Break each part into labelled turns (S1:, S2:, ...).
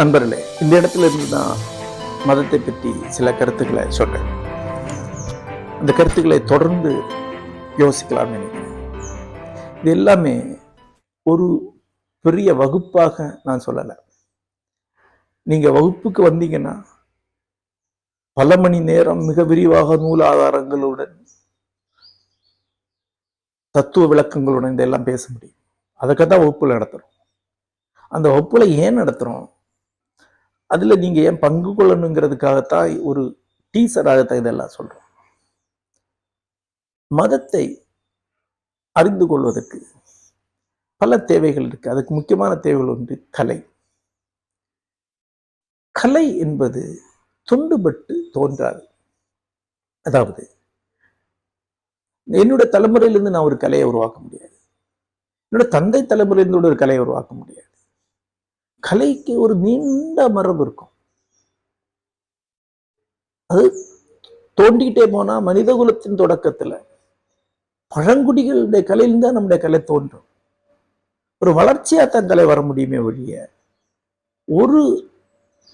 S1: நண்பர்களே இந்த இடத்துல இருந்து தான் மதத்தை பற்றி சில கருத்துக்களை சொல்கிறேன் அந்த கருத்துக்களை தொடர்ந்து யோசிக்கலாம்னு நினைக்கிறேன். இது எல்லாமே ஒரு பெரிய வகுப்பாக நான் சொல்லலை. நீங்கள் வகுப்புக்கு வந்தீங்கன்னா பல மணி நேரம் மிக விரிவாக நூல் ஆதாரங்களுடன் தத்துவ விளக்கங்களுடன் இதெல்லாம் பேச முடியும். அதுக்காக தான் வகுப்பில் நடத்துகிறோம் அந்த வகுப்பில் ஏன் நடத்துகிறோம் அதுல நீங்க ஏன் பங்கு கொள்ளணுங்கிறதுக்காகத்தான் ஒரு டீசராகத்தான் இதெல்லாம் சொல்றோம். மதத்தை அறிந்து கொள்வதற்கு பல தேவைகள் இருக்கு. அதுக்கு முக்கியமான தேவைகள் ஒன்று கலை. கலை என்பது தொண்டுபட்டு தோன்றாது. அதாவது என்னோட தலைமுறையிலிருந்து நான் ஒரு கலையை உருவாக்க முடியாது. என்னோட தந்தை தலைமுறையிலிருந்து ஒரு கலையை உருவாக்க முடியாது. கலைக்கு ஒரு நீண்ட மரபு இருக்கும். அது தோண்டிக்கிட்டே போனா மனித குலத்தின் தொடக்கத்துல பழங்குடிகளுடைய கலையிலிருந்து தான் நம்முடைய கலை தோன்றும். ஒரு வளர்ச்சியா தான் கலை வர முடியுமே ஒழிய ஒரு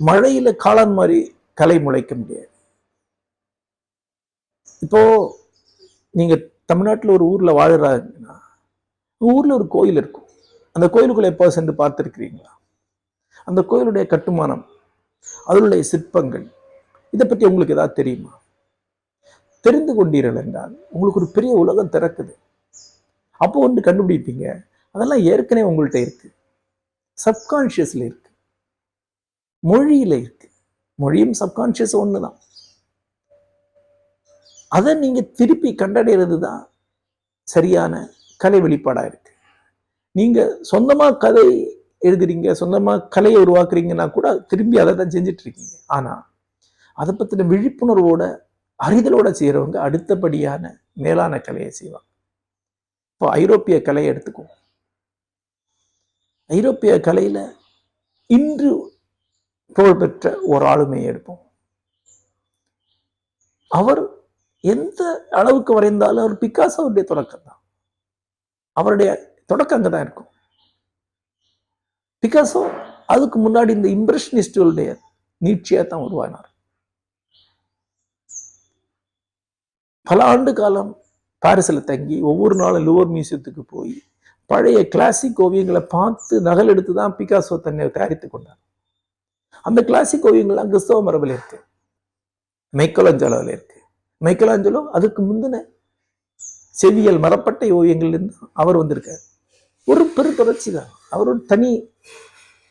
S1: மழையில காளான் மாதிரி கலை முளைக்க முடியாது. இப்போ நீங்க தமிழ்நாட்டுல ஒரு ஊர்ல வாழுறாங்கன்னா ஊர்ல ஒரு கோயில் இருக்கும். அந்த கோயிலுக்குள்ளே எப்போ சென்று பார்த்துருக்கிறீங்களா? அந்த கோயிலுடைய கட்டுமானம் அதனுடைய சிற்பங்கள் இதை பற்றி உங்களுக்கு ஏதாவது தெரியுமா? தெரிந்து கொண்டீர்கள் என்றால் உங்களுக்கு ஒரு பெரிய உலகம் திறக்குது. அப்போ ஒன்று கண்டுபிடிப்பீங்க அதெல்லாம் ஏற்கனவே உங்கள்கிட்ட இருக்கு. சப்கான்ஷியஸ்ல இருக்கு. மொழியில இருக்கு. மொழியும் சப்கான்ஷியஸ் ஒன்று தான் அதை நீங்க திருப்பி கண்டடைகிறது தான் சரியான கலை வெளிப்பாடா இருக்கு. நீங்க சொந்தமா கதை எழுதுறீங்க சொந்தமா கலையை உருவாக்குறீங்கன்னா கூட திரும்பி அதை தான் செஞ்சுட்டு ஆனால் அதை பற்றின விழிப்புணர்வோட அறிதலோட செய்யறவங்க அடுத்தபடியான மேலான கலையை செய்வாங்க. இப்போ ஐரோப்பிய கலையை எடுத்துக்குவோம். ஐரோப்பிய கலையில இன்று புகழ்பெற்ற ஒரு ஆளுமையை எடுப்போம். அவர் எந்த அளவுக்கு வரைந்தாலும் அவர் பிக்காசோவுடைய தொடக்கம் தான் அவருடைய தொடக்கம் அங்கே தான் இருக்கும். பிகாசோ அதுக்கு முன்னாடி இந்த இம்ப்ரெஷனிஸ்டுகளுடைய நீட்சியா தான் உருவானார். பல ஆண்டு காலம் பாரிஸில் தங்கி ஒவ்வொரு நாளும் லுவர் மியூசியத்துக்கு போய் பழைய கிளாசிக் ஓவியங்களை பார்த்து நகல் எடுத்து தான் பிகாசோ தன்னை தயாரித்து கொண்டார். அந்த கிளாசிக் ஓவியங்கள்லாம் கிறிஸ்தவ மரபில் இருக்கு. மைக்கலாஞ்சலோவில் இருக்கு. மைக்கலாஞ்சலோ அதுக்கு முந்தின செவியல் மரப்பட்டை ஓவியங்கள்லேருந்து அவர் வந்திருக்கார். ஒரு பெரு தொடர்ச்சி தான் அவர் ஒரு தனி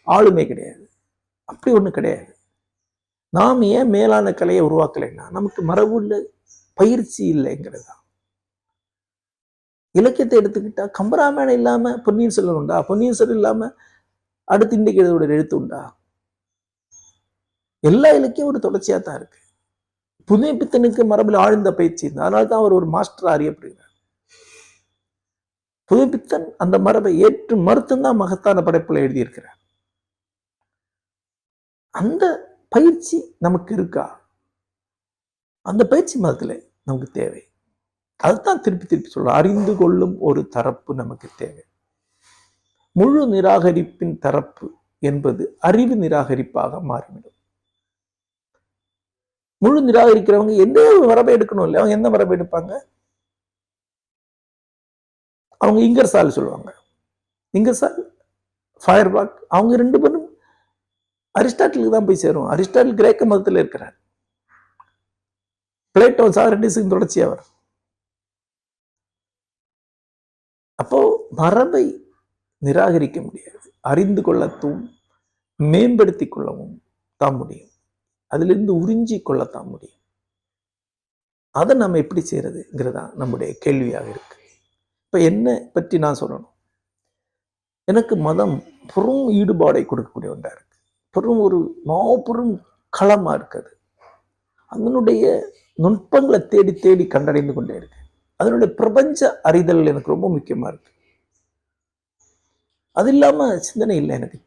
S1: ஆளுமை கிடையாது. அப்படி ஒண்ணு கிடையாது. நாம் ஏன் மேலான கலையை உருவாக்கலைன்னா நமக்கு மரபு இல்லை பயிற்சி இல்லைங்கிறது தான். இலக்கியத்தை எடுத்துக்கிட்டா கம்பராமாயணம் இல்லாம பொன்னியின் செல்வன் உண்டா? பொன்னியின் செல்வன் இல்லாம அடுத்து இன்றைக்கு எழுதோட எழுத்து உண்டா? எல்லா இலக்கியம் ஒரு தொடர்ச்சியா தான் இருக்கு. புதிய பித்தனுக்கு மரபில் ஆழ்ந்த பயிற்சி இருந்தால் அதனால தான் அவர் ஒரு மாஸ்டர் அறியப்படுகிறார் புதுப்பித்தன் அந்த மரபை ஏற்று மறுத்துந்தான் மகத்தான படைப்புல எழுதியிருக்கிறார். அந்த பயிற்சி நமக்கு இருக்கா? அந்த பயிற்சி மதத்துல நமக்கு தேவை. அதுதான் திருப்பி திருப்பி சொல்ல அறிந்து கொள்ளும் ஒரு தரப்பு நமக்கு தேவை. முழு நிராகரிப்பின் தரப்பு என்பது அறிவு நிராகரிப்பாக மாறிவிடும். முழு நிராகரிக்கிறவங்க எந்த மரபை எடுக்கணும் இல்லை அவங்க எந்த மரபை எடுப்பாங்க? அவங்க இங்கர்சால் சொல்லுவாங்க. இங்கர்சால் ஃபயர்பாக் அவங்க ரெண்டு பேரும் அரிஸ்டாட்டிலுக்கு தான் போய் சேரும் அரிஸ்டாட்டில் கிரேக்க மதத்தில் இருக்கிறார். பிளேட்டோ சாக்ரட்டிஸுக்கு தொடர்ச்சி அவர். அப்போ மரபை நிராகரிக்க முடியாது. அறிந்து கொள்ளத்தும் மேம்படுத்தி கொள்ளவும் தான் முடியும். அதிலிருந்து உறிஞ்சி கொள்ளத்தான் முடியும். அதை நம்ம எப்படி செய்யறதுங்கிறதா நம்முடைய கேள்வியாக இருக்கு. இப்போ என்ன பற்றி நான் சொல்லணும். எனக்கு மதம் பெரும் ஈடுபாடை கொடுக்கக்கூடிய ஒன்றாக இருக்கு. பெரும் ஒரு மாபெரும் களமா இருக்குது. அதனுடைய நுட்பங்களை தேடி தேடி கண்டடைந்து கொண்டே இருக்கு. அதனுடைய பிரபஞ்ச அறிதல் எனக்கு ரொம்ப முக்கியமா இருக்கு. அது இல்லாம சிந்தனை இல்லை எனக்கு.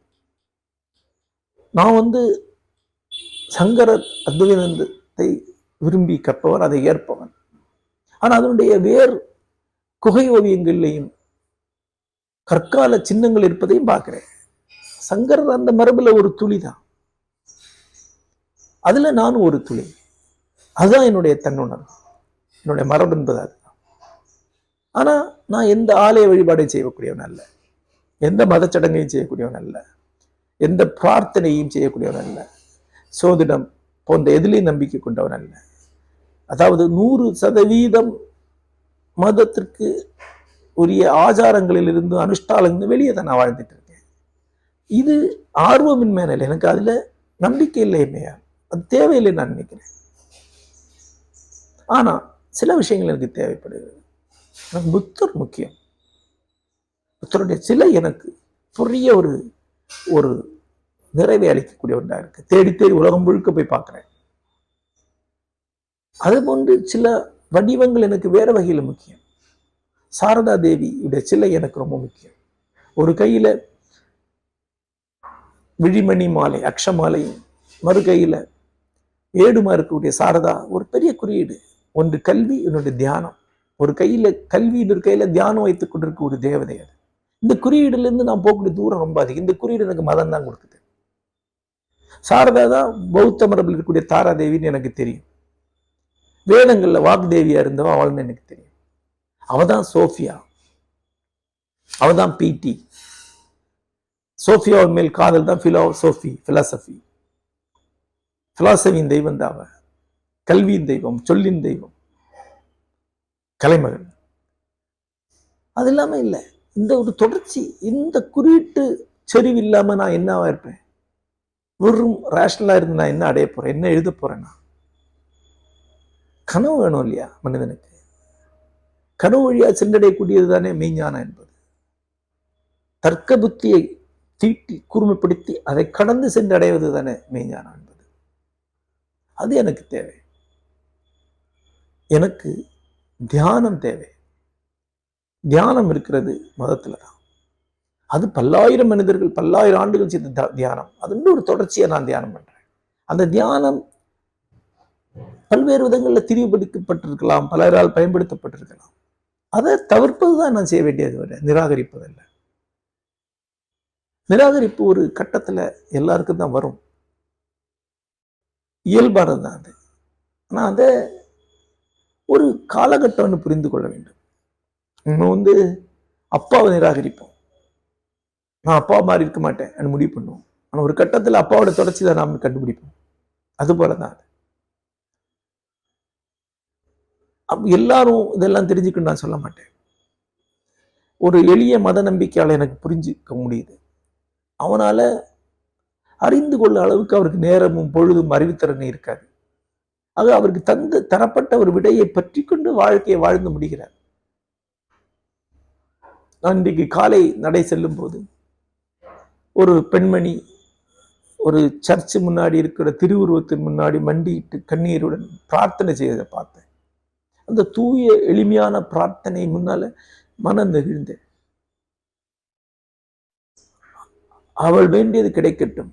S1: நான் வந்து சங்கர அத்வைதத்தை விரும்பி கற்பவன் அதை ஏற்பவன். ஆனா அதனுடைய வேர் குகை ஓவியங்கள்லையும் கற்கால சின்னங்கள் இருப்பதையும் பார்க்கிறேன். சங்கரர் அந்த மரபுல ஒரு துளி தான் அதுல நானும் ஒரு துளி. அதுதான் என்னுடைய தன்னுணர்வு என்னுடைய மரபு என்பது அதுதான் ஆனா நான் எந்த ஆலய வழிபாடையும் செய்யக்கூடியவன் அல்ல. எந்த மதச்சடங்கையும் செய்யக்கூடியவன் அல்ல. எந்த பிரார்த்தனையும் செய்யக்கூடியவன் அல்ல. சோதிடம் போன்ற எதிலையும் நம்பிக்கை கொண்டவன் அல்ல. அதாவது நூறு சதவீதம் மதத்திற்கு உரிய ஆச்சாரங்களிலிருந்து அனுஷ்டானங்களிலிருந்து வெளியே தான் நான் வாழ்ந்துட்டு இருக்கேன். இது ஆர்வமின்மை இல்லை எனக்கு அதுல நம்பிக்கை இல்லை அது தேவையில்லை நான் நினைக்கிறேன். ஆனா சில விஷயங்கள் எனக்கு தேவைப்படுகிறது. எனக்கு புத்தர் முக்கியம். புத்தருடைய சிலை எனக்கு பெரிய ஒரு ஒரு நிறைவை அளிக்கக்கூடிய ஒன்றா இருக்கு. தேடி தேடி உலகம் முழுக்க போய் பார்க்கிறேன். அது போன்று சில வடிவங்கள் எனக்கு வேற வகையில் முக்கியம். சாரதா தேவியுடைய சிலை எனக்கு ரொம்ப முக்கியம். ஒரு கையில விழிமணி மாலை அக்ஷமாலை மறு கையில் ஏடுமா இருக்கக்கூடிய சாரதா ஒரு பெரிய குறியீடு. ஒன்று கல்வி என்னுடைய தியானம். ஒரு கையில கல்வி இன்னொரு கையில் தியானம் வைத்துக் கொண்டிருக்க ஒரு தேவதை அது. இந்த குறியீடுல இருந்து நான் போகக்கூடிய தூரம் ரொம்ப அதிகம். இந்த குறியீடு எனக்கு மதம் தான் கொடுக்குது. சாரதா தான் பௌத்த மரபில் இருக்கக்கூடிய தாராதேவின்னு எனக்கு தெரியும். வேதங்களில் வாக்தேவியா இருந்தவன் அவள்னு எனக்கு தெரியும். அவ தான் சோஃபியா. அவ தான் பிடி சோஃபியாவின் மேல் காதல் தான் ஃபிலோசோஃபி ஃபிலாசபி பிலாசபி பிலாசபியின் தெய்வம் தான் அவ கல்வியின் தெய்வம் சொல்லின் தெய்வம். கலைமகன். அது இல்லாம இல்லை. இந்த ஒரு தொடர்ச்சி இந்த குறியீட்டு செறிவு இல்லாம நான் என்னவா இருப்பேன் வெறும் ரேஷனலா இருந்து நான் என்ன அடைய போறேன்? என்ன எழுத போறேன்னா கனவு வேணும் இல்லையா மனிதனுக்கு? கனவு வழியா சென்றடையக்கூடியது தானே மெய்ஞானம் என்பது. தர்க்க புத்தியை தீட்டி கூர்மைப்படுத்தி அதை கடந்து சென்று அடைவது தானே மெய்ஞானம் என்பது. அது எனக்கு தேவை. எனக்கு தியானம் தேவை. தியானம் இருக்கிறது மதத்தில் தான் அது பல்லாயிரம் மனிதர்கள் பல்லாயிரம் ஆண்டுகள் செய்த தியானம். அது ஒரு தொடர்ச்சியை நான் தியானம் பண்றேன். அந்த தியானம் பல்வேறு விதங்களில் திரிவுபடுத்தப்பட்டிருக்கலாம் பலரால் பயன்படுத்தப்பட்டிருக்கலாம். அதை தவிர்ப்பது தான் நான் செய்ய வேண்டியது வரை நிராகரிப்பதில்லை. நிராகரிப்பு ஒரு கட்டத்துல எல்லாருக்கும் தான் வரும். இயல்பானது தான் அது. ஆனா அதை ஒரு காலகட்டம்னு புரிந்து கொள்ள வேண்டும். நம்ம வந்து அப்பாவை நிராகரிப்போம். நான் அப்பா மாதிரி இருக்க மாட்டேன் அப்படின்னு முடிவு பண்ணுவோம். ஆனால் ஒரு கட்டத்தில் அப்பாவோட தொடர்ச்சி தான் நாம் கண்டுபிடிப்போம். அது போல தான் அது. எல்லாரும் இதெல்லாம் தெரிஞ்சுக்கணும்னு நான் சொல்ல மாட்டேன். ஒரு எளிய மத நம்பிக்கையால எனக்கு புரிஞ்சுக்க முடியுது. அவனால அறிந்து கொள்ள அளவுக்கு அவருக்கு நேரமும் பொழுதும் அறிவுத்திறனும் இருக்காது. ஆக அவருக்கு தந்து தரப்பட்ட ஒரு விடையை பற்றி கொண்டு வாழ்க்கையை வாழ்ந்து முடிகிறார். நான் இன்றைக்கு காலை நடை செல்லும் போது ஒரு பெண்மணி ஒரு சர்ச்சு முன்னாடி இருக்கிற திருவுருவத்தின் முன்னாடி மண்டியிட்டு கண்ணீருடன் பிரார்த்தனை செய்வதை பார்த்தேன் அந்த தூய எளிமையான பிரார்த்தனை முன்னால மனம் நெகிழ்ந்தேன் அவள் வேண்டியது கிடைக்கட்டும்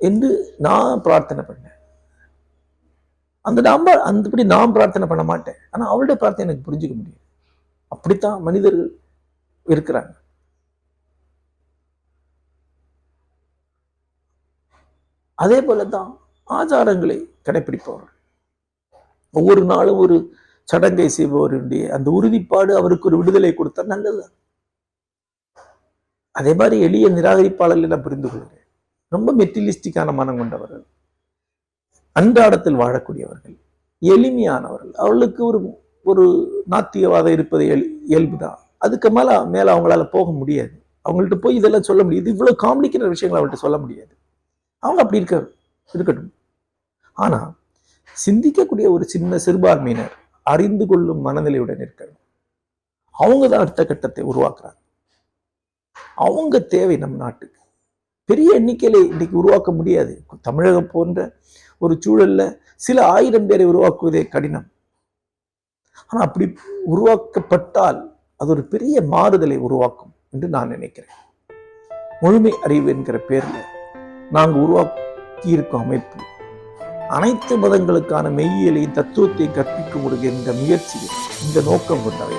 S1: என்று நான் பிரார்த்தனை பண்ணேன். அந்த நாம அந்தபடி நான் பிரார்த்தனை பண்ண மாட்டேன். ஆனால் அவளுடைய பிரார்த்தனை எனக்கு புரிஞ்சுக்க முடியும் அப்படித்தான் மனிதர்கள் இருக்கிறாங்க. அதே போல தான் ஆச்சாரங்களை கடைபிடிப்பவர்கள் ஒவ்வொரு நாளும் ஒரு சடங்கை செய்பவருடைய அந்த உறுதிப்பாடு அவருக்கு ஒரு விடுதலை கொடுத்தா நல்லது. அதே மாதிரி எளிய நிராகரிப்பாளர்கள் நான் புரிந்து கொள்கிறேன் ரொம்ப மெட்டிலிஸ்டிக்கான மனம் கொண்டவர்கள். அன்றாடத்தில் வாழக்கூடியவர்கள். எளிமையானவர்கள். அவர்களுக்கு ஒரு ஒரு நாத்தியவாதம் இருப்பது இயல்பு இயல்புதான். அதுக்கு மேல மேல அவங்களால போக முடியாது. அவங்கள்ட்ட போய் இதெல்லாம் சொல்ல முடியாது. இவ்வளவு காம்ப்ளிகேட்டட் விஷயங்களை அவங்கள்ட்ட சொல்ல முடியாது. அவங்க அப்படி இருக்க இருக்கட்டும். ஆனா சிந்திக்கக்கூடிய ஒரு சின்ன சிறுபான்மையினர் அறிந்து கொள்ளும் மனநிலையுடன் இருக்கணும். அவங்க தான் அடுத்த கட்டத்தை உருவாக்குறாங்க. அவங்க தேவை நம் நாட்டுக்கு. பெரிய எண்ணிக்கையில இன்னைக்கு உருவாக்க முடியாது. தமிழகம் போன்ற ஒரு சூழல்ல சில ஆயிரம் பேரை உருவாக்குவதே கடினம். ஆனா அப்படி உருவாக்கப்பட்டால் அது ஒரு பெரிய மாறுதலை உருவாக்கும் என்று நான் நினைக்கிறேன். முழுமை அறிவு என்கிற பேர்ல நாங்க உருவாக்கி இருக்கும் அமைப்பு அனைத்து மதங்களுக்கான மெய்யியலையும் தத்துவத்தையும் கற்பிக்க முடிகின்ற முயற்சியில் இந்த நோக்கம் கொண்டவை